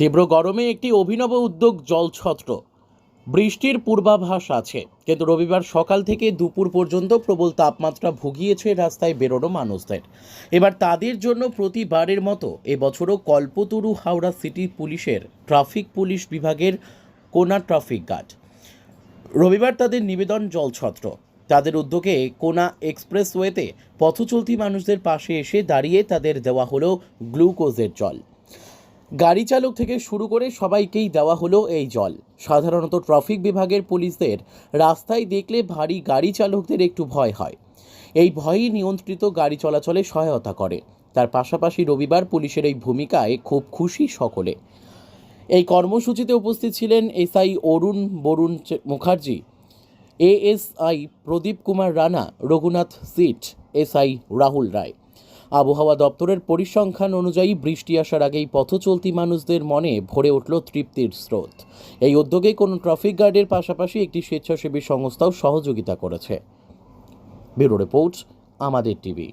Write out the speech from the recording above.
তীব্র গরমে একটি অভিনব উদ্যোগ জলছত্র। বৃষ্টির পূর্বাভাস আছে, কিন্তু রবিবার সকাল থেকে দুপুর পর্যন্ত প্রবল তাপমাত্রা ভুগিয়েছে রাস্তায় বেরোনো মানুষদের। এবার তাদের জন্য প্রতিবারের মতো এবছরও কল্পতরু হাওড়া সিটি পুলিশের ট্রাফিক পুলিশ বিভাগের কোনা ট্রাফিক গার্ড। রবিবার তাদের নিবেদন জলছত্র। তাদের উদ্যোগে কোনা এক্সপ্রেসওয়েতে পথচলতি মানুষদের পাশে এসে দাঁড়িয়ে তাদের দেওয়া হলো গ্লুকোজের জল। গাড়ি চালক থেকে শুরু করে সবাইকেই দেওয়া হলো এই জল। সাধারণত ট্রাফিক বিভাগের পুলিশদের রাস্তায় দেখলে ভারী গাড়ি চালকদের একটু ভয় হয়। এই ভয়ই নিয়ন্ত্রিত গাড়ি চলাচলে সহায়তা করে। তার পাশাপাশি রবিবার পুলিশের এই ভূমিকায় খুব খুশি সকলে। এই কর্মসূচিতে উপস্থিত ছিলেন SI Arun Barun Mukherjee, ASI Pradip Kumar Rana, Raghunath Sit, SI Rahul Roy. আবহাওয়া দপ্তরের পরিসংখ্যান অনুযায়ী বৃষ্টি আসার আগেই পথচলতি মানুষদের মনে ভরে উঠল তৃপ্তির স্রোত। এই উদ্যোগে কোনো ট্রাফিক গার্ডের পাশাপাশি একটি স্বেচ্ছাসেবী সংস্থাও সহযোগিতা করেছে। ব্যুরো রিপোর্ট, আমাদের টিভি।